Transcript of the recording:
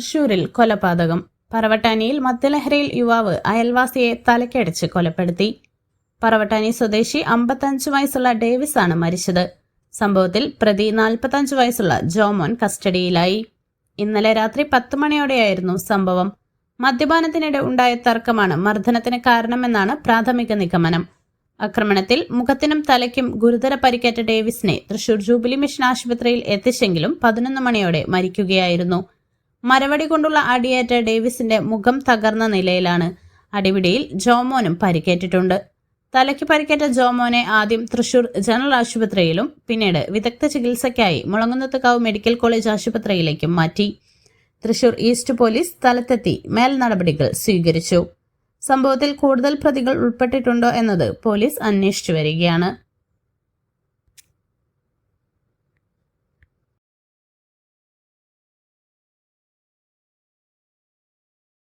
തൃശൂരിൽ കൊലപാതകം. പറവട്ടാനിയിൽ മദ്യലഹരിയിൽ യുവാവ് അയൽവാസിയെ തലക്കടിച്ച് കൊലപ്പെടുത്തി. പറവട്ടാനി സ്വദേശി അമ്പത്തഞ്ച് വയസ്സുള്ള ഡേവിസ് ആണ് മരിച്ചത്. സംഭവത്തിൽ പ്രതി നാൽപ്പത്തഞ്ച് വയസ്സുള്ള ജോമോൻ കസ്റ്റഡിയിലായി. ഇന്നലെ രാത്രി പത്ത് മണിയോടെയായിരുന്നു സംഭവം. മദ്യപാനത്തിനിടെ ഉണ്ടായ തർക്കമാണ് മർദ്ദനത്തിന് കാരണമെന്നാണ് പ്രാഥമിക നിഗമനം. ആക്രമണത്തിൽ മുഖത്തിനും തലയ്ക്കും ഗുരുതര പരിക്കേറ്റ ഡേവിസിനെ തൃശൂർ ജൂബിലി മിഷൻ ആശുപത്രിയിൽ എത്തിച്ചെങ്കിലും പതിനൊന്ന് മണിയോടെ മരിക്കുകയായിരുന്നു. മരവടി കൊണ്ടുള്ള അടിയേറ്റ ഡേവിസിന്റെ മുഖം തകർന്ന നിലയിലാണ്. അടിപിടിയിൽ ജോമോനും പരിക്കേറ്റിട്ടുണ്ട്. തലയ്ക്ക് പരിക്കേറ്റ ജോമോനെ ആദ്യം തൃശൂർ ജനറൽ ആശുപത്രിയിലും പിന്നീട് വിദഗ്ധ ചികിത്സയ്ക്കായി മുളങ്ങുന്നത്തുകാവ് മെഡിക്കൽ കോളേജ് ആശുപത്രിയിലേക്കും മാറ്റി. തൃശൂർ ഈസ്റ്റ് പോലീസ് സ്ഥലത്തെത്തി മേൽ നടപടികൾ സ്വീകരിച്ചു. സംഭവത്തിൽ കൂടുതൽ പ്രതികൾ ഉൾപ്പെട്ടിട്ടുണ്ടോ എന്നത് പോലീസ് അന്വേഷിച്ചു വരികയാണ്.